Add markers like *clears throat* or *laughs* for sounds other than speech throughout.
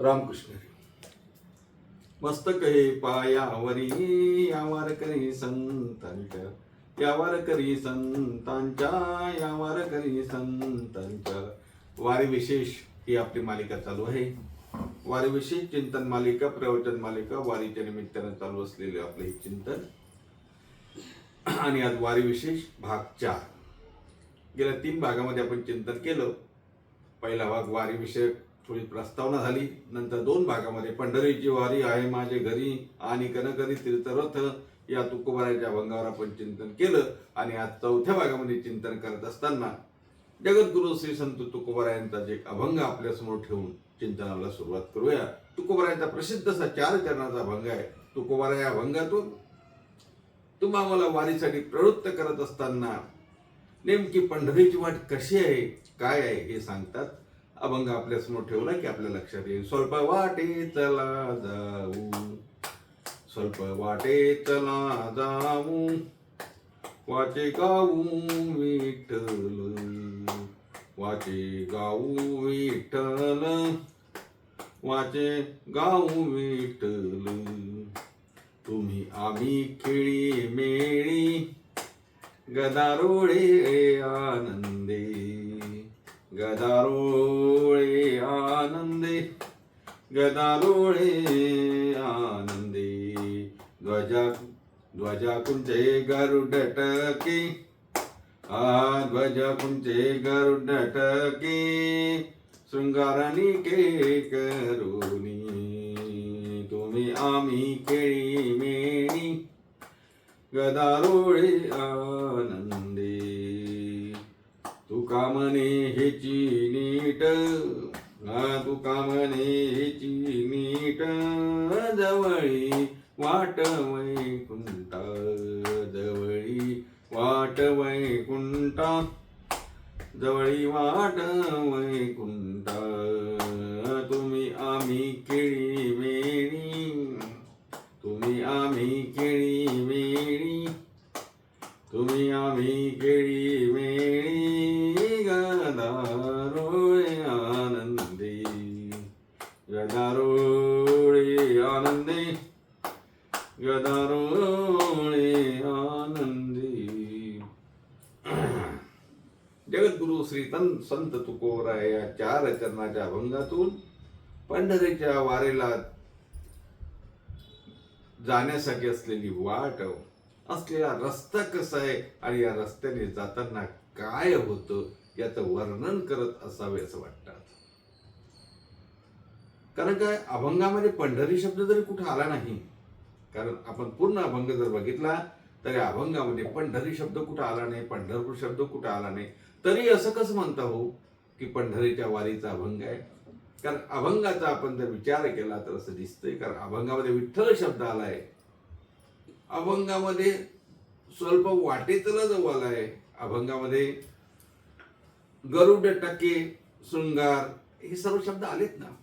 रामकृष्ण। मस्तक हे पायावरी यावार करी संतांच्या यावार करी संतांच्या यावार करी संतांच्या. वारी विशेष ही आपली मालिका चालू आहे. वारी विशेष चिंतन मालिका प्रवचन मालिका वारीच्या निमित्तानं चालू असलेले आपले हे चिंतन. आणि आज वारी विशेष भाग चार. गेल्या तीन भागामध्ये आपण चिंतन केलं. पहिला भाग वारी विषयक थोडी प्रस्तावना झाली. नंतर दोन भागामध्ये पंढरीची वारी आहे माझे घरी आणि कनकरी तीर्थरथ या तुकोबाराच्या अभंगावर आपण चिंतन केलं आणि आज चौथ्या भागामध्ये चिंतन करत असताना जगद्गुरु श्री संत तुकोबारायांचा जे अभंग आपल्यासमोर ठेवून चिंतनाला सुरुवात करूया. तुकोबारायांचा प्रसिद्ध असा चार चरणाचा अभंग आहे. तुकोबारा या अभंगातून तुम्हा मला वारीसाठी प्रवृत्त करत असताना नेमकी पंढरीची वाट कशी आहे काय आहे हे सांगतात. अभंग आपल्यासमोर ठेवला की आपल्या लक्षात येईल. स्वल्प वाटे चला जाऊ स्वल्प वाटे चला जाऊ वाचे गाऊ विठ्ठल वाचे गाऊ विठ्ठल वाचे गाऊ विठ्ठल तुम्ही आम्ही खेळी मेळी गदारोळे आनंदे गदारोळे आनंदे गदारोळे आनंदे। ध्वजा ध्वजा कुंचे गरुड टके आ ध्वजा कुंचे गरुड टके शृंगारानी के करुणी तुम्ही आम्ही केळी मेणी गदारोळे आनंदे। तुका म्हणे हेची नीट. ना तुका म्हणे हेची नीट. जवळी वाट वैकुंठा जवळी वाट वैकुंठा जवळी वाट वैकुंठा तुम्ही आम्ही केळी मेणी तुम्ही आम्ही केळी मेणी तुम्ही आम्ही केळी मेणी कीर्तन संत तुकोबरा या चार चरणाच्या अभंगातून पंढरीच्या वारेला जाण्यासाठी असलेली वाट असलेला रस्ता कसा आहे आणि या रस्त्याने जाताना काय होतं याचं वर्णन करत असावे असं वाटतात. कारण काय अभंगामध्ये पंढरी शब्द जरी कुठं आला नाही कारण आपण पूर्ण अभंग जर बघितला तर या अभंगामध्ये पंढरी शब्द कुठं आला नाही पंढरपूर शब्द कुठं आला नाही तरी असं कसं म्हणता हो की पंढरीच्या वारीचा अभंग आहे? कारण अभंगाचा आपण जर विचार केला तर असं दिसतंय कारण अभंगामध्ये विठ्ठल शब्द आलाय. अभंगामध्ये स्वल्प वाटेतला जो आलाय. अभंगामध्ये गरुड टके शृंगार हे सर्व शब्द आलेत ना.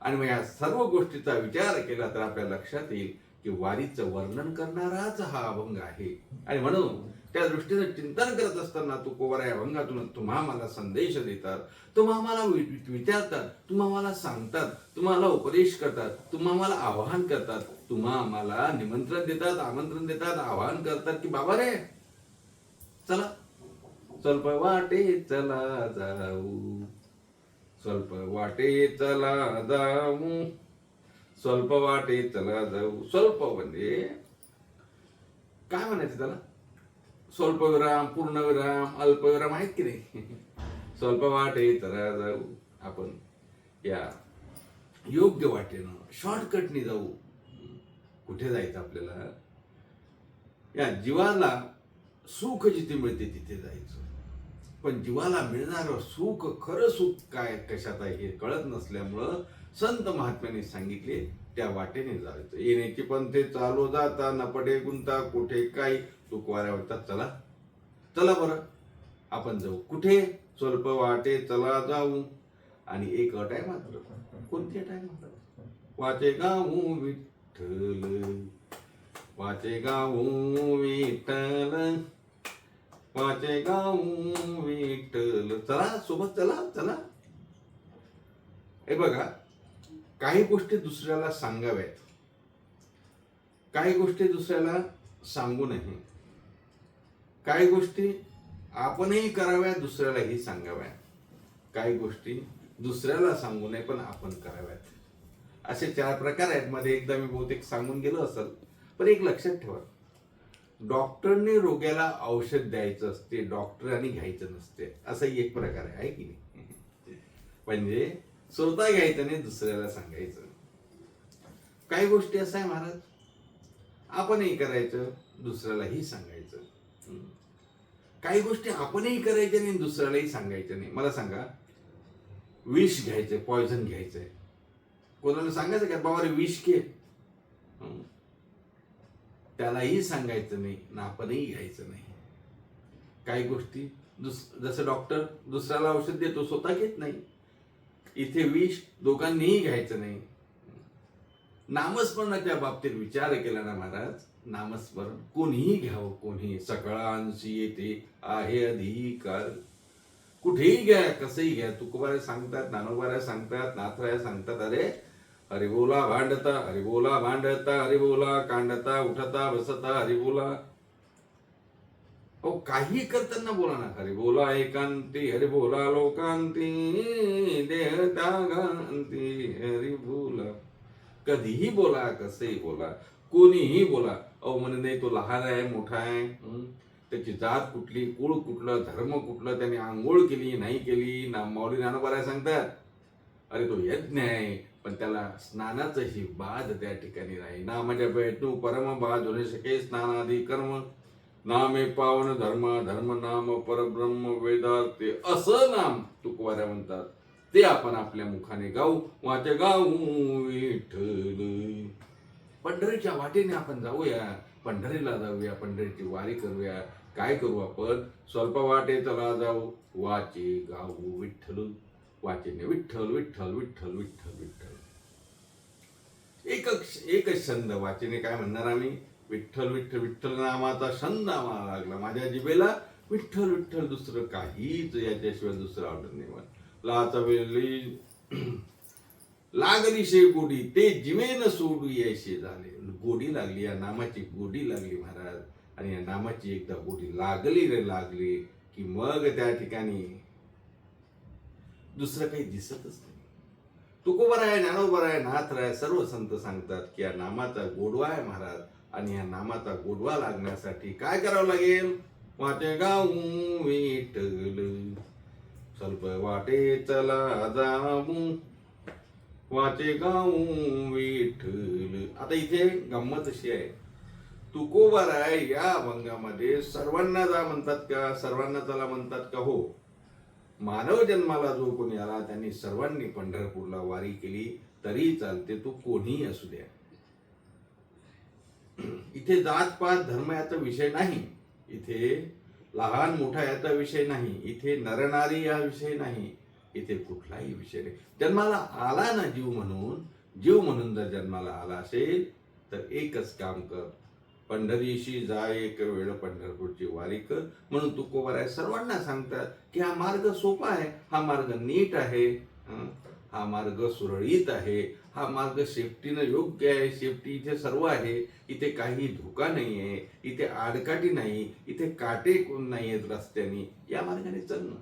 आणि मग या सर्व गोष्टीचा विचार केला तर आपल्या लक्षात येईल की वारीचं वर्णन करणाराच हा अभंग आहे. आणि म्हणून त्या दृष्टीनं चिंतन करत असताना तू या अभंगातून तुम्हा मला संदेश देतात तुम्हा मला वि- विचारतात तुम्हा मला सांगतात तुम्हाला उपदेश करतात तुम्हा मला आवाहन करतात तुम्हा मला निमंत्रण देतात आमंत्रण देतात आवाहन करतात की बाबा रे चला स्वल्प वाटे चला जाऊ स्वल्प वाटे चला जाऊ स्वल्प वाटे चला जाऊ स्वल्प म्हणजे काय म्हणायचं त्याला? स्वल्पविराम पूर्णविराम अल्पविराम आहेत की नाही स्वल्प वाटे तर जाऊ आपण या योग्य वाटेनं शॉर्टकटनी जाऊ कुठे जायचं आपल्याला या जीवाला सुख जिथे मिळते तिथे जायचं पण जीवाला मिळणारं सुख खरं सुख काय कशात आहे हे कळत नसल्यामुळं संत महात्म्याने सांगितले त्या वाटेने जायचं येण्याची पण ते चालू जाता नपडे गुंता कुठे काही तुकवाऱ्या वाटतात चला. चला बरं. आपण जाऊ. कुठे? स्वल्प वाटे चला जाऊ. आणि एक अट आहे मात्र. कोणती अट आहे मात्र वाचे गाऊ विठ्ठल. वाचे गाऊ विठ्ठल. वाचे गाऊ विठ्ठल. चला सोबत चला चला. हे बघा काही गोष्टी दुसऱ्याला सांगाव्यात. काही गोष्टी दुसऱ्याला सांगू नये. काही गोष्टी आपणही कराव्या दुसऱ्यालाही सांगाव्या काही गोष्टी दुसऱ्याला सांगू नये पण आपण कराव्यात. असे चार प्रकार आहेत. मध्ये एकदा मी बहुतेक सांगून गेलो असेल पण एक लक्षात ठेवा. डॉक्टरने रोग्याला औषध द्यायचं असते डॉक्टरांनी घ्यायचं नसते असाही एक प्रकार आहे की नाही? म्हणजे स्वतः घ्यायचं नाही दुसऱ्याला सांगायचं. काही गोष्टी असं आहे महाराज आपणही करायचं दुसऱ्यालाही सांगायचं. काही गोष्टी आपणही करायच्या नाही दुसऱ्यालाही सांगायच्या नाही. मला सांगा विष घ्यायचंय पॉयझन घ्यायचंय कोणाला सांगायचं का बाबा रे विष घे. त्यालाही सांगायचं नाही ना आपणही घ्यायचं नाही. काही गोष्टी दुस जसं डॉक्टर दुसऱ्याला औषध देतो स्वतः घेत नाही. इथे विष दोघांनीही घ्यायचं नाही. नामस्मरणाच्या बाबतीत विचार केला ना महाराज नामस्मरण कोणीही घ्यावं कोणी सकाळांशी येते आहे अधिकार कुठेही घ्या कसंही घ्या. तुकोबाऱ्या सांगतात नानोबाऱ्या सांगतात नाथराया सांगतात अरे हरिबोला भांडता हरिबोला भांडता हरिबोला कांडता उठता बसता हरिबोला अहो काही करताना बोला ना. हरिबोला एकांती हरिबोला लोकांती देहता गांती हरिबोला कधीही बोला कसंही बोला कोणीही बोला. अहो म्हणे नाही तो लहान आहे मोठा आहे? त्याची जात कुठली कुळ कुठलं धर्म कुठलं त्याने आंघोळ केली नाही केली ना माऊली नानोबाराय सांगतात. अरे तो यज्ञ आहे पण त्याला स्नानाचं ही बाद त्या ठिकाणी नाही ना म्हणजे भेटू परम बाद होणे शके स्नानादी कर्म. नामे पावन धर्म धर्म नाम परब्रह्म वेदार्थे असं नाम तुकवाऱ्या म्हणतात. ते आपण आपल्या मुखाने गाऊ वाचे गाऊ विठ्ठल पंढरीच्या वाटेने आपण जाऊया पंढरीला जाऊया पंढरीची वारी करूया. काय करू आपण? स्वल्प वाटे चला जाऊ. वाचे गाऊ विठ्ठल. वाचेने विठ्ठल विठ्ठल विठ्ठल विठ्ठल विठ्ठल. एकच एकच छंद वाचेने काय म्हणणार आम्ही? विठ्ठल विठ्ठल विठ्ठल नामाचा छंद आम्हाला लागला. माझ्या जिभेला विठ्ठल विठ्ठल दुसरं काहीच याच्याशिवाय दुसरं आवडत नाही मला. लाचा वेळी लागली शे गोडी. ते जिवेन सोडू यायचे झाले. गोडी लागली या नामाची गोडी लागली महाराज. आणि या नामाची एकदा गोडी लागली रे लागली की मग त्या ठिकाणी दुसरं काही दिसतच नाही. तुकोबर आहे ज्ञानोबर आहे नाथ आहे सर्व संत सांगतात की या नामाचा गोडवा आहे महाराज. आणि या नामाचा गोडवा लागण्यासाठी काय करावं लागेल? वाटे गाऊ विठल स्वल्प वाटे चला जाऊ वाचे गाऊ विठ्ठल. आता इथे गंमत अशी आहे. तुकोबाराय या अभंगामध्ये सर्वांना जा म्हणतात का? सर्वांना चला म्हणतात का? हो. मानव जन्माला जो कोणी आला त्यांनी सर्वांनी पंढरपूरला वारी केली तरी चालते तो कोणीही असू द्या. इथे जात पात धर्म याचा विषय नाही. इथे लहान मोठा याचा विषय नाही. इथे नरनारी या विषय नाही. इथे कुठलाही विषय नाही. जन्माला आला ना जीव म्हणून जीव म्हणून जर जन्माला आला असेल तर एकच काम कर. पंढरीशी जा एक वेळ पंढरपूरची वारी कर. म्हणून आहे सर्वांना सांगतात की हा मार्ग सोपा आहे हा मार्ग नीट आहे हा? मार्ग सुरळीत आहे हा मार्ग सेफ्टीनं योग्य आहे सेफ्टी इथे सर्व आहे. इथे काही धोका नाही आहे इथे आडकाठी नाही इथे काटे कोण नाही आहेत रस्त्याने. या मार्गाने चलणं.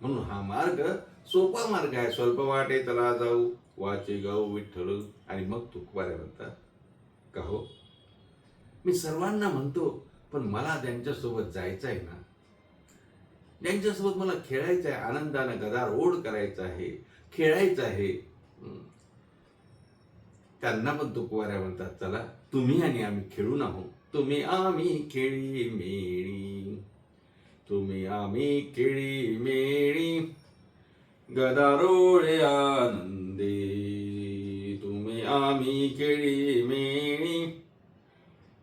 म्हणून हा मार्ग सोपा मार्ग आहे. स्वल्प वाटे चला जाऊ वाचे गाऊ विठ्ठल. आणि मग तुकवाऱ्या म्हणतात का हो? मी सर्वांना म्हणतो पण मला त्यांच्यासोबत जायचं आहे ना. त्यांच्यासोबत मला खेळायचं आहे आनंदानं गदार ओढ करायचं आहे खेळायचं आहे त्यांना पण तुकवाऱ्या म्हणतात चला तुम्ही आणि आम्ही खेळून आहो तुम्ही आम्ही खेळी मेळी. तुम्ही आम्ही खेळी मेळी गदारोळे आनंदे. तुम्ही आम्ही खेळी मेळी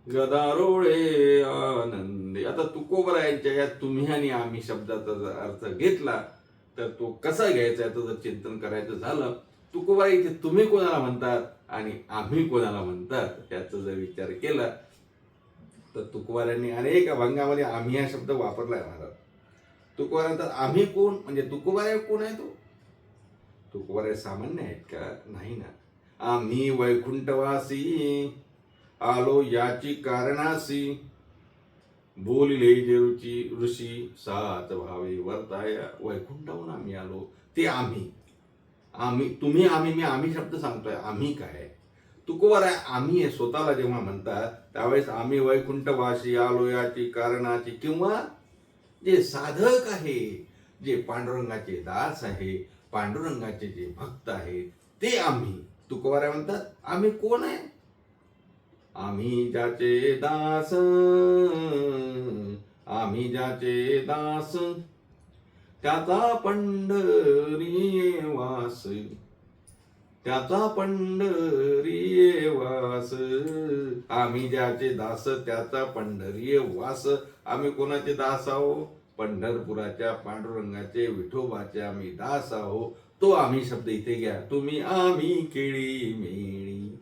गदारोळे आनंदे. आता तुकोबरायांच्या या तुम्ही आणि आम्ही शब्दाचा जर अर्थ घेतला तर तो कसा घ्यायचा याचं जर चिंतन करायचं झालं तुकोबा इथे तुम्ही कोणाला म्हणतात आणि आम्ही कोणाला म्हणतात याचा जर विचार केला तर तुकवाऱ्यांनी अनेक अभंगामध्ये आम्ही हा शब्द वापरलाय महाराज. तुकोबाऱ्यांतात आम्ही कोण? म्हणजे तुकोबाऱ्या कोण आहे तो? तुकोबारे सामान्य आहेत का? नाही ना. आम्ही वैकुंठवासी आलो याची कारणासी. बोलिले जे ऋषी सात भावे वर्ताया वैकुंठाहून आम्ही आलो. ते आम्ही. आम्ही तुम्ही आम्ही मी आम्ही शब्द सांगतोय. आम्ही काय? तुकोवर आहे आम्ही आहे स्वतःला जेव्हा म्हणतात त्यावेळेस आम्ही वैकुंठवासी आलो याची कारणाची किंवा जे साधक आहे जे पांडुरंगाचे दास आहे पांडुरंगाचे जे भक्त आहे ते आम्ही तुकोबारा म्हणतात आम्ही कोण आहे? आम्ही ज्याचे दास आम्ही ज्याचे दास त्याचा पंढरी वास त्याचा पंढरी वास. आम्ही ज्याचे दास त्याचा पंढरी वास. आम्ही कोणाचे दास आहो? पंढरपुराच्या पांडुरंगाचे विठोबाचे आम्ही दास आहो. तो आम्ही शब्द इथे घ्या. तुम्ही आम्ही केळी मेळी.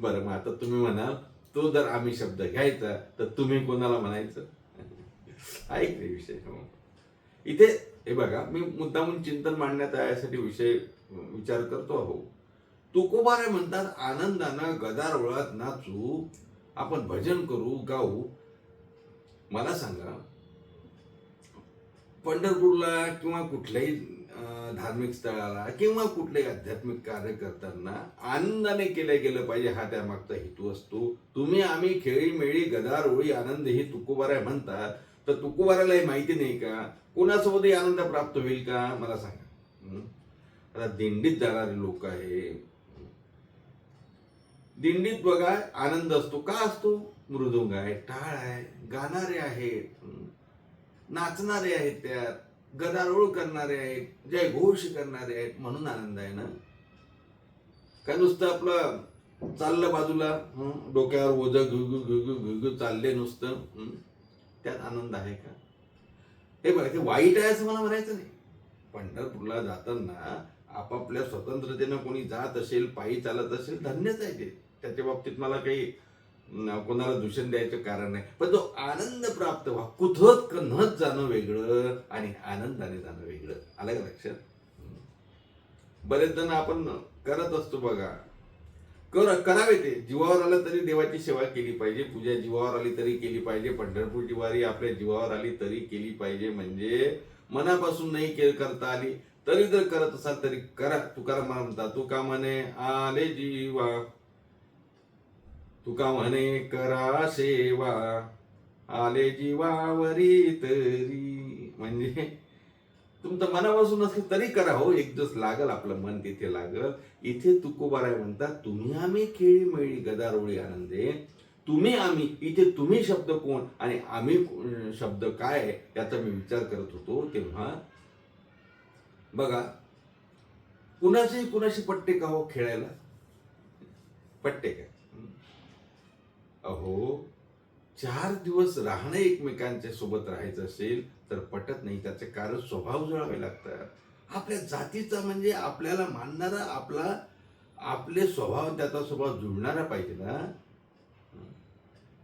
बरं मग आता तुम्ही म्हणाल तो जर आम्ही शब्द घ्यायचा तर तुम्ही कोणाला म्हणायचं? *laughs* ऐक रे विषय? हो. इथे हे बघा मी मुद्दामून चिंतन मांडण्यात यासाठी विषय विचार करतो हो. तुकोबारे म्हणतात आनंदानं गदार नाचू आपण भजन करू गाऊ. मला सांगा पंढरपूरला किंवा कुठल्याही धार्मिक स्थळाला किंवा कुठलेही आध्यात्मिक कार्य करताना आनंदाने केलं गेलं पाहिजे हा त्यामागचा हेतू असतो. तुम्ही आम्ही खेळी मेळी गदार ओळी आनंद हे तुकोबाऱ्या म्हणतात. तर तुकोबाराला हे माहिती नाही का? कोणासोबतही आनंद प्राप्त होईल का? मला सांगा. आता दिंडीत जाणारे लोक आहे दिंडीत बघा आनंद असतो. का असतो? मृदुंग आहे टाळ आहे गाणारे आहेत नाचणारे आहेत त्यात गदारोळ करणारे आहेत जय घोष करणारे आहेत म्हणून आनंद आहे ना? काय नुसतं आपलं चाललं बाजूला डोक्यावर ओझ घु घु घु घु चालले नुसतं त्यात आनंद आहे का? हे बघा ते वाईट आहे असं मला म्हणायचं नाही. पंढरपूरला जाताना आपापल्या स्वतंत्रतेनं कोणी जात असेल पायी चालत असेल धन्यच आहे ते. त्याच्या बाबतीत मला काही कोणाला दूषण द्यायचं कारण नाही. पण जो आनंद प्राप्त व्हा. कुथत कन्हत जाणं वेगळं आणि आनंदाने जाणं वेगळं. आलं का लक्षात? बरेच जण आपण करत असतो बघा. कर करावे ते. जीवावर आलं तरी देवाची सेवा केली पाहिजे. पूजा जीवावर आली तरी केली पाहिजे. पंढरपूरची वारी आपल्या जीवावर आली तरी केली पाहिजे. म्हणजे मनापासून नाही के करता आली. तरी जर करत असाल तरी करा. तुकाराम मला म्हणता तुका म्हणे आले जीवा? तुका म्हणे करा सेवा. आले जीवावरी तरी. म्हणजे तुमचं मनापासून असलं तरी करा हो. एक दिवस लागल आपलं मन तिथे लागल. इथे तुकोबाराय म्हणतात तुम्ही आम्ही खेळी मेळी गदारोळी आनंदे. तुम्ही आम्ही इथे तुम्ही शब्द कोण आणि आम्ही शब्द काय याचा मी विचार करत होतो तेव्हा. बघा कुणाचे कुणाशी पट्टे का हो खेळायला? पट्टे का? अहो चार दिवस राहणं एकमेकांच्या सोबत राहायचं असेल तर पटत नाही. त्याचे कारण स्वभाव जुळावे लागतात. आपल्या जातीचा म्हणजे आपल्याला मानणारा आपला आपले स्वभाव त्याचा स्वभाव जुळणारा पाहिजे ना?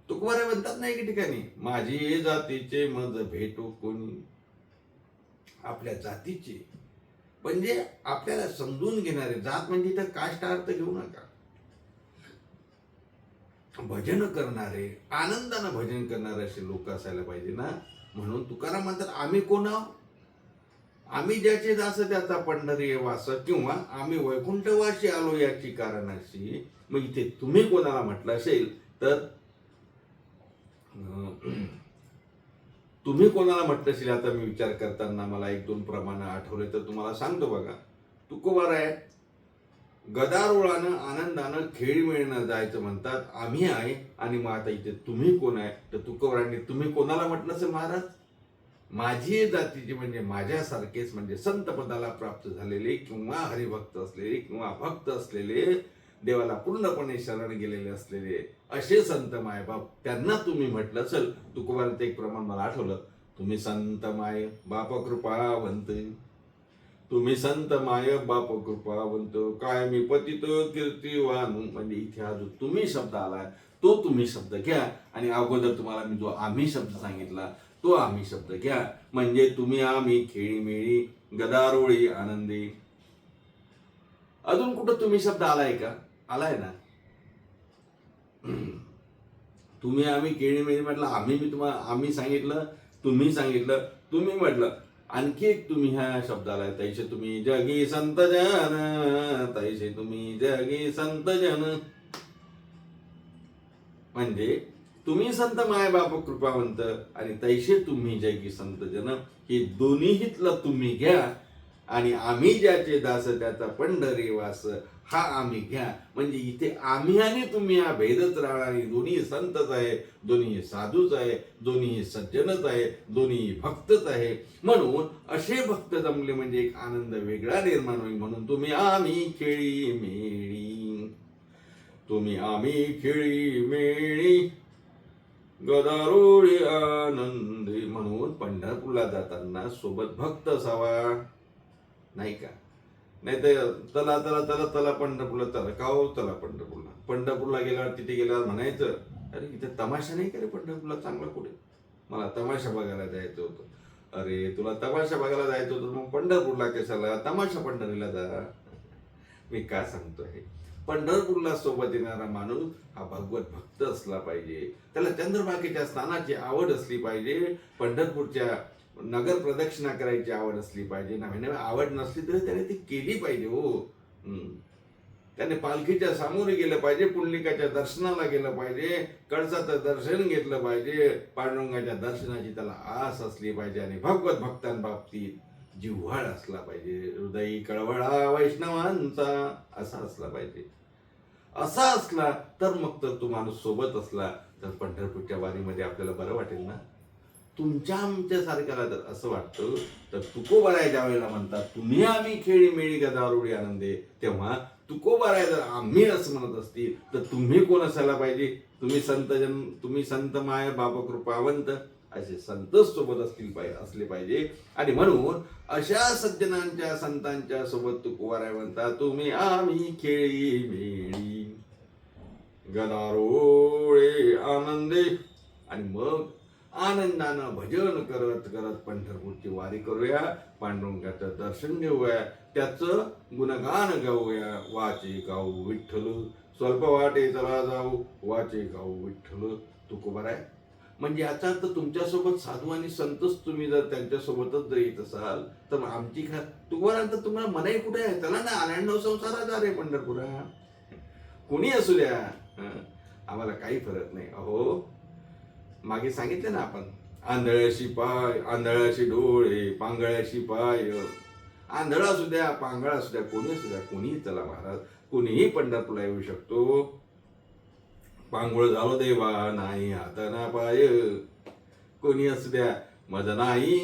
तुकवारे म्हणतात ना एक ठिकाणी माझी जातीचे मज भेटो कोणी. आपल्या जातीचे. म्हणजे आपल्याला समजून घेणारे जात म्हणजे तर काष्ट अर्थ घेऊ नका. भजन करणारे आनंदानं भजन करणारे असे लोक असायला पाहिजे ना? म्हणून तुकाराम म्हणतात आम्ही कोण आम्ही ज्याचे दास त्याचा पंढरी वास किंवा आम्ही वैकुंठवाशी आलो याची कारणाशी. मग इथे तुम्ही कोणाला म्हटलं असेल तर तुम्ही कोणाला म्हटलं असेल? आता मी विचार करताना मला एक दोन प्रमाण आठवले तर तुम्हाला सांगतो बघा. तुकोबार आहे. गदारोळानं आनंदानं खेळी मिळणं जायचं म्हणतात. आम्ही आहे आणि मग आता इथे तुम्ही कोण आहे? तर तुकोबरांनी तुम्ही कोणाला म्हटलं असेल महाराज? माझी जातीचे म्हणजे माझ्यासारखेच म्हणजे संतपदाला प्राप्त झालेले किंवा हरिभक्त असलेले किंवा भक्त असलेले देवाला पूर्णपणे शरण गेलेले असलेले असे संत मायबाप त्यांना तुम्ही म्हटलं असेल. तुकोबारांचं एक प्रमाण मला आठवलं. तुम्ही संत माय बाप कृपावंत. तुम्ही संत माय बाप कृपावंत काय मी पतित कीर्तिवान म्हणजे इथे हा जो तुम्ही शब्द आलाय तो तुम्ही शब्द घ्या. आणि अगोदर तुम्हाला मी जो आम्ही शब्द सांगितला तो आम्ही शब्द घ्या. म्हणजे तुम्ही आम्ही खेळी मेळी गदारोळी आनंदी. अजून कुठं तुम्ही शब्द आलाय का? आलाय ना? तुम्ही आम्ही केळी मेळी म्हटलं आम्ही मी तुम्हाला आम्ही सांगितलं तुम्ही सांगितलं तुम्ही म्हटलं. आणखी एक तुम्ही ह्या शब्दाला तैसे तुम्ही जगी संत जन तैसे तुम्ही जगी संत जन. म्हणजे तुम्ही संत माय बाप कृपावंत आणि तैसे तुम्ही जगी संत जन हे दोन्हीतलं तुम्ही घ्या. आणि आम्ही ज्याचे दास त्याचा पंढरी वास हा आम्ही घ्या. म्हणजे इथे आम्ही आणि तुम्ही हा भेदच राहणार नाही. दोन्ही संतच आहे दोन्ही साधूच आहे दोन्ही सज्जनच आहे दोन्ही भक्तच आहे. म्हणून असे भक्त जमले म्हणजे एक आनंद वेगळा निर्माण होईल. म्हणून तुम्ही आम्ही खेळी मेळी. तुम्ही आम्ही खेळी मेळी. गदारोळी आनंदी. म्हणून पंढरपूरला जाताना सोबत भक्त असावा नाही का? नाही तर चला चला चला चला पंढरपूरला चला का हो चला पंढरपूरला. पंढरपूरला गेल्यावर तिथे गेल्यावर म्हणायचं अरे इथे तमाशा नाही का रे पंढरपूरला चांगला कुठे? मला तमाशा बघायला जायचं होतं. अरे तुला तमाशा बघायला जायचं होतं मग पंढरपूरला कशाला? तमाशा पंढरीला जा. मी का सांगतोय पंढरपूरला सोबत येणारा माणूस हा भगवत भक्त असला पाहिजे. त्याला चंद्रभागेच्या स्नानाची आवड असली पाहिजे. पंढरपूरच्या नगर प्रदक्षिणा करायची आवड असली पाहिजे नव्हे म्हणजे आवड नसली तरी त्याने ती केली पाहिजे हो. हम्म. त्याने पालखीच्या सामोरे गेलं पाहिजे पुंडलिकाच्या दर्शनाला गेलं पाहिजे कळसाचं दर्शन घेतलं पाहिजे पांडुरंगाच्या दर्शनाची त्याला आस असली पाहिजे आणि भगवत भक्तांबाबतीत जिव्हाळ असला पाहिजे हृदयी कळवळा वैष्णवांचा असा असला पाहिजे. असा असला तर मग तर तो माणूस सोबत असला तर पंढरपूरच्या वारीमध्ये आपल्याला बरं वाटेल ना? तुमच्या आमच्या सारख्याला जर असं वाटतं? तर तुकोबाराय ज्या वेळेला म्हणतात तुम्ही आम्ही खेळी मेळी गदारुडी आनंदे? तेव्हा तुकोबाराय जर आम्ही असं म्हणत असतील तर तुम्ही कोण असायला पाहिजे? तुम्ही संत जन तुम्ही संत माय बाप कृपावंत असे संतच सोबत असतील पाहिजे असले पाहिजे. आणि म्हणून अशा सज्जनांच्या संतांच्या सोबत तुकोबाराय म्हणतात तुम्ही आम्ही खेळी मेळी गदारोळे आनंदे. आणि मग आनंदानं भजन करत करत पंढरपूरची वारी करूया पांडुरंगाचं दर्शन घेऊया त्याचं गुणगान गाऊया. वाचे गाऊ विठ्ठल स्वल्प वाटे चला जाऊ वाचे गाऊ विठ्ठल. तुकोबर आहे. म्हणजे याचा अर्थ तुमच्यासोबत साधू आणि संतच तुम्ही जर त्यांच्यासोबतच जर येत असाल तर मग आमची खा तुकोबारांत तुम्हाला मनाई कुठे आहे? चला ना आनंदव संसाराचा रे पंढरपुरा कोणी असू द्या. आम्हाला काही फरक नाही. अहो मागे सांगितलं ना आपण आंधळ्याशी पाय आंधळ्याशी डोळे पांगळ्याशी पाय. आंधळा असू द्या पांगळ असू द्या कोणी असू द्या कोणीही चला महाराज कोणीही पंढरपूरला येऊ शकतो. पांगुळ झालो देवा नाही हात ना पाय. कोणी असू द्या मज नाही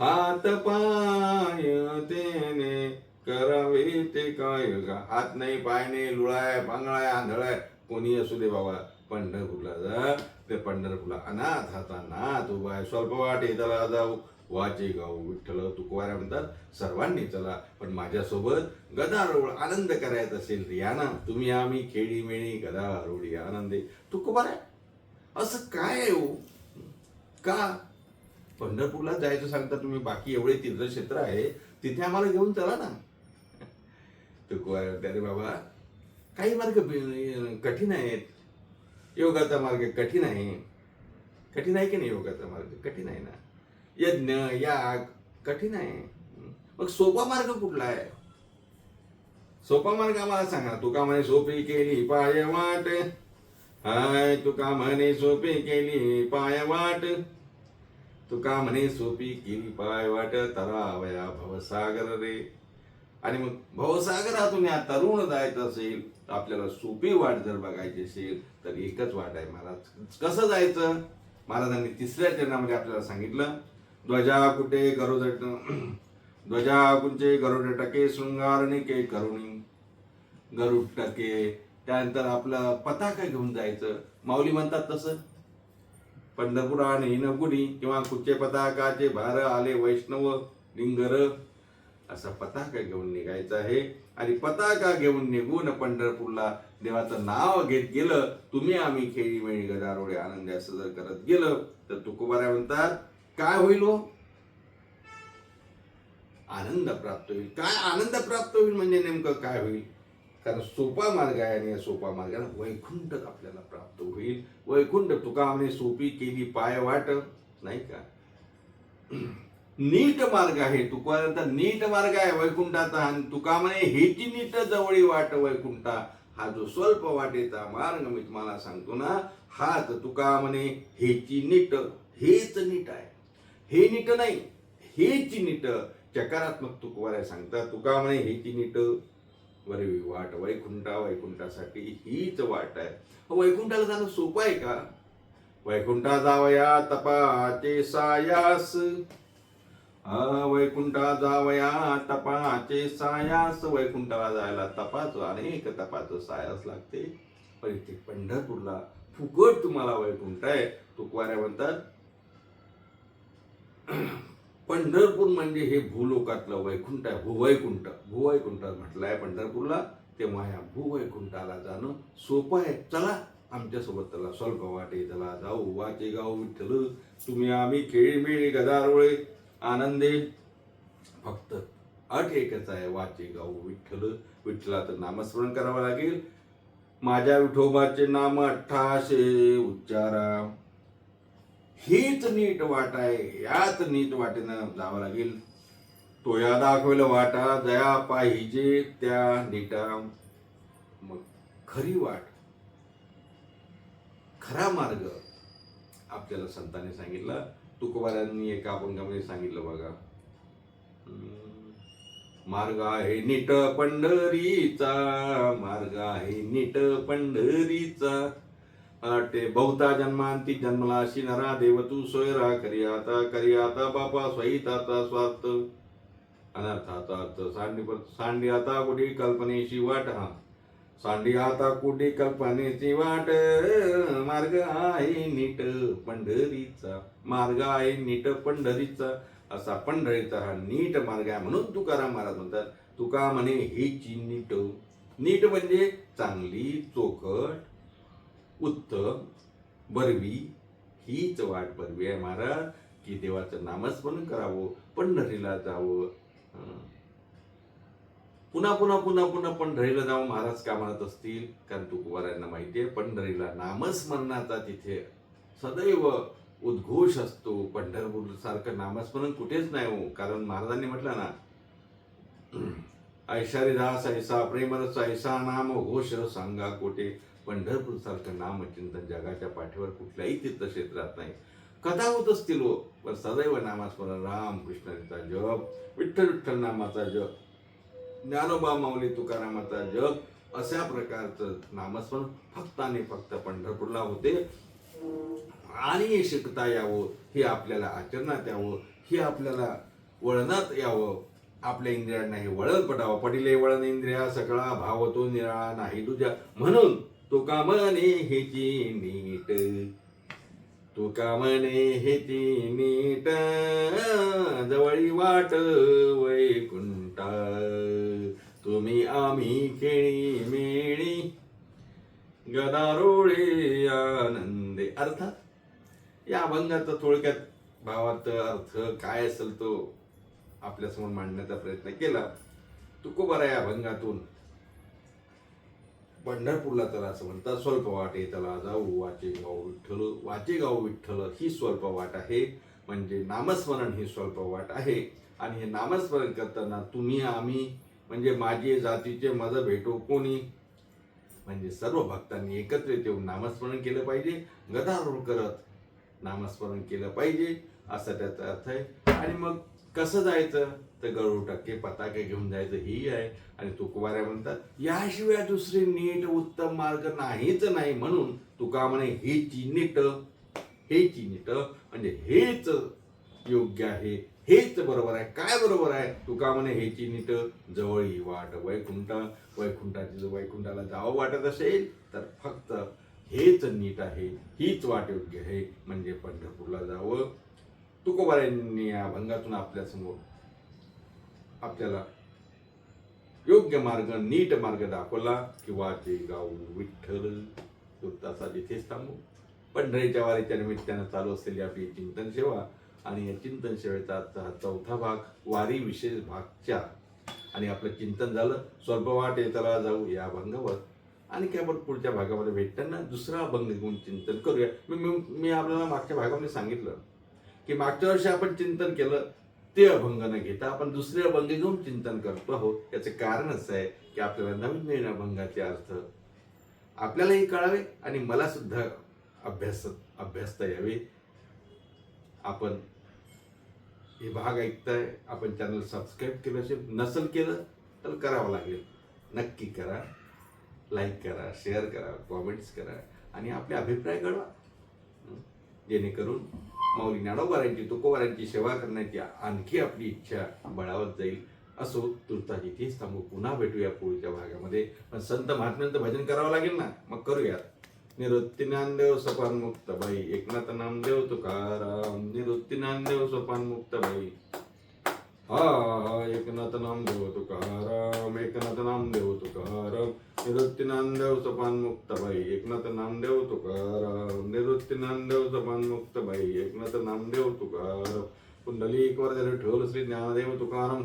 हात पाय. तेने करावे ते काय? हात नाही पाय नाही लुळाय पांगळाय आंधळाय कोणी असू दे बाबा. पंढरपूरला जा ते पंढरपूरला अनाथ हाता नाथ उभा आहे स्वल्प वाट येताला जाऊ वाचे गाऊ विठ्ठल तुकवाऱ्या म्हणतात सर्वांनी चला पण माझ्यासोबत गदारोळ आनंद करायचा असेल या ना तुम्ही आम्ही खेळी मेळी गदारोळी आनंदे तुकोबाऱ्या असं काय आहे हो का पंढरपूरला जायचं सांगता तुम्ही बाकी एवढे तीर्थक्षेत्र आहे तिथे आम्हाला घेऊन चला ना तुकोबार अरे बाबा काही मार्ग कठीण आहेत योगाचा मार्ग कठीण आहे. कठीण आहे की नाही योगाचा मार्ग? कठीण आहे ना. यज्ञ याग कठीण आहे. मग सोपा मार्ग कुठला आहे? सोपा मार्ग आम्हाला सांगा. तुका म्हणे सोपी केली पाय वाट. हाय तुका म्हणे सोपी केली पाय वाट. तुका म्हणे सोपी केली पाय वाट. तरावया भवसागर रे. आणि मग भवसागरातून या तरुण जायचं असेल आपल्याला सोपी वाट जर बघायची असेल तर एकच वाट आहे महाराज. कसं जायचं? महाराजांनी तिसऱ्या चरणामध्ये आपल्याला सांगितलं ध्वजा कुठे गरुड *clears throat* ध्वजा कुंचे गरुड टके शृंगारनिके करुणी? गरुड टके त्यानंतर आपला पताका घेऊन जायचं. माऊली म्हणतात तसं. पंढरपुराने नगुडी किंवा कुठचे पताकाचे भार आले वैष्णव लिंगर. असा पताका घेऊन निघायचा आहे. आणि पताका घेऊन निघून पंढरपूरला देवाचं नाव घेत गेलं तुम्ही आम्ही खेळी मेळी गदारोळे आनंदी असं जर करत गेलं तर तुकोबाऱ्या म्हणतात काय होईल हो? आनंद प्राप्त होईल. काय आनंद प्राप्त होईल म्हणजे नेमकं काय होईल? कारण सोपा मार्ग आहे आणि या सोपा मार्गाने वैकुंठ आपल्याला प्राप्त होईल. वैकुंठ तुका आम्ही सोपी केली पाय वाट नाही का? नीट मार्ग आहे. तुका नीट मार्ग आहे वैकुंठाचा आणि तुका म्हणे हेची नीट जवळी वाट वैकुंठा हा जो स्वल्प वाटेचा मार्ग मी तुम्हाला सांगतो ना हाच तुका म्हणे हेची नीट. हेच नीट आहे. हे नीट नाही हेची नीट. चकारात्मक तुकवाऱ्या सांगतात तुका म्हणे हेची नीट. वरवी वाट वैकुंठा वैकुंठासाठी हीच वाट आहे. वैकुंठाला जाणं सोपं आहे का? वैकुंठा जावया तपाचे सायास. वैकुंठा जावया तपाचे सायास. वैकुंठाला जायला तपाच अनेक तपाचं सायास लागते. पण इथे पंढरपूरला फुकट तुम्हाला वैकुंठ आहे. तुकवाऱ्या म्हणतात पंढरपूर म्हणजे हे भूलोकातलं वैकुंठ आहे भूवैकुंठ. भूवैकुंठ म्हटलंय पंढरपूरला. तेव्हा या भूवैकुंठाला जाणं सोपं आहे. चला आमच्यासोबत त्याला स्वल्प वाटे चला. जाऊ वाचे गाव विठ्ठल. तुम्ही आम्ही खेळी मेळी गदारोळे. आनंदे फक्त अट एकच आहे वाचे गाऊ विठ्ठल. विठ्ठलाचं नामस्मरण करावं लागेल. माझ्या विठोबाचे नाम अठ्ठाशे उच्चारा. हीच नीट वाट आहे याच नीट वाटेनं जावं लागेल. तो या दाखवेल वाटा दया पाहिजे त्या नीटा. मग खरी वाट खरा मार्ग आपल्याला संतांनी सांगितला. तुकोबारांनी एका अभंगामध्ये सांगितलं बघा. मार्ग आहे नीट पंढरीचा मार्ग आहे नीट पंढरीचा. ते बहुता जन्मांती जन्मला अशी नरा देव तू सोयरा करी आता करी आता बापा स्वहिताचा स्वार्थ. अनर्थाचा अर्थ सांडी सांडी आता कुठे कल्पनेशी वाट हा. सांडी आता कुठे कल्पनेची वाट मार्ग आहे नीट पंढरीचा. मार्ग आहे नीट पंढरीचा. असा पंढरीचा हा नीट मार्ग आहे म्हणून तुकाराम महाराज म्हणतात तुका म्हणे हेची नीट. नीट म्हणजे चांगली चोखट उत्तम बरवी. हीच वाट बरवी आहे महाराज. की देवाचं नामस्मरण करावं पंढरीला जावं. पुन्हा पुन्हा पुन्हा पुन्हा पंढरीला जाऊन महाराज का म्हणत असतील कारण तुकोबारायांना माहिती आहे पंढरीला नामस्मरणाचा तिथे. सदैव उद्घोष असतो. पंढरपूर सारखं नामस्मरण कुठेच नाही हो. कारण महाराजांनी म्हटलं ना ऐशारीदास ऐसा प्रेमरस ऐसा नाम घोष सांगा कोठे. पंढरपूर सारखं नामचिंतन जगाच्या पाठीवर कुठल्याही तीर्थक्षेत्रात नाही. कथा होत असतील हो पण सदैव नामस्मरण. राम कृष्णाचा जप विठ्ठल विठ्ठल नामाचा जप. ज्ञानोबा माऊली तुकारामाचा जग अशा प्रकारचं नामस्मरण फक्त आणि फक्त पंढरपूरला होते. आणि शिकता यावं हे आपल्याला आचरणात यावं हे आपल्याला वळणात यावं. आपल्या इंद्रियांना हे वळण पडावं. पडिले वळण इंद्रिया सगळा भाव तो निराळा नाही तुझ्या. म्हणून तुका म्हणे हेची नीट तुका म्हणे हेची नीट जवळी वाट वैकुंठा. तुम्ही आम्ही खेळी मेळी. गदारोळे आनंदे. अर्थात या अभंगाचा थोडक्यात भावार्थ अर्थ काय असेल तो आपल्यासमोर मांडण्याचा प्रयत्न केला तुकोबारा या अभंगातून पंढरपूरला त्याला असं म्हणतात स्वल्प वाटे त्याला जाऊ वाचेगाव विठ्ठल वाचेगाव विठ्ठल ही स्वल्प वाट आहे म्हणजे नामस्मरण ही स्वल्प वाट आहे. आणि हे नामस्मरण करताना तुम्ही आम्ही म्हणजे माझे जातीचे मज भेटो कोणी? म्हणजे सर्व भक्तांनी एकत्रित येऊन नामस्मरण केलं पाहिजे. गदारोळ करत नामस्मरण केलं पाहिजे. असा त्याचा अर्थ आहे. आणि मग कसं जायचं? तर गरुड टक्के पताके घेऊन जायचं ही आहे. आणि तुकवाऱ्या म्हणतात याशिवाय दुसरे नीट उत्तम मार्ग नाहीच नाही. म्हणून तुका म्हणे हे नीट हे नीट म्हणजे हेच योग्य आहे. हेच बरोबर आहे. काय बरोबर आहे? तुका म्हणे हेची नीट जवळ ही वाट. वैकुंठ वैकुंठाची जर वैकुंठाला जावं वाटत असेल तर फक्त हेच नीट आहे. हीच वाट योग्य आहे. म्हणजे पंढरपूरला जावं. तुकोबाऱ्यांनी या भंगातून आपल्यासमोर आपल्याला योग्य मार्ग नीट मार्ग दाखवला किंवा ते गाऊ विठ्ठल. तुर्तासा तिथेच थांबू. पंढरीच्या वारीच्या निमित्तानं चालू असलेली आपली चिंतन सेवा आणि या चिंतन सेवेचा चौथा भाग वारी विशेष भागच्या. आणि आपलं चिंतन झालं स्वल्प वाट चला जाऊ या अभंगावर आणि केवळ आपण पुढच्या भागामध्ये भेटताना दुसरा अभंग घेऊन चिंतन करूया. मी मी- आपल्याला मागच्या भागामध्ये सांगितलं की मागच्या वर्षी आपण चिंतन केलं ते अभंग न घेता आपण दुसरे अभंग घेऊन चिंतन करतो आहोत. याचं कारण असं आहे की आपल्याला नवीन नवीन अभंगाचे अर्थ आपल्यालाही कळावे आणि मला सुद्धा अभ्यास अभ्यासता यावे. आपण हे भाग ऐकताय आपण चॅनल सबस्क्राईब केलं असेल नसेल केलं तर करावं लागेल. नक्की करा. लाईक करा शेअर करा कॉमेंट्स करा आणि आपले अभिप्राय कळवा जेणेकरून माऊली नाडोबारांची तुकोबारांची सेवा करण्याची आणखी आपली इच्छा बळावत जाईल. असो तुर्तास इथेच थांबू. पुन्हा भेटूया पुढच्या भागामध्ये. पण संत महात्म्यांचं भजन करावं लागेल ना? मग करूयात. निवृत्ती ज्ञानदेव सोपान मुक्त बाई एकनाथ नामदेव तुकाराम निवृत्ती ज्ञानदेव सोपान मुक्त बाई हा हा एकनाथ नामदेव तुकाराम एकनाथ नामदेव तुकाराम निवृत्ती ज्ञानदेव सोपान मुक्त बाई एकनाथ नामदेव तुकाराम निवृत्ती ज्ञानदेव सोपान मुक्त बाई एकनाथ नामदेव तुकाराम कुंडली वर ठेवलं श्री ज्ञानदेव तुकाराम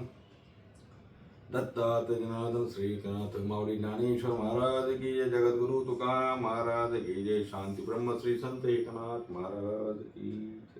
दत्तात जनार्दन श्रीनाथ माऊली ज्ञानेश्वर महाराज की जय जगद्गुरु तुकाराम महाराज की जय शांती ब्रह्म श्री संत एकनाथ महाराज की जय.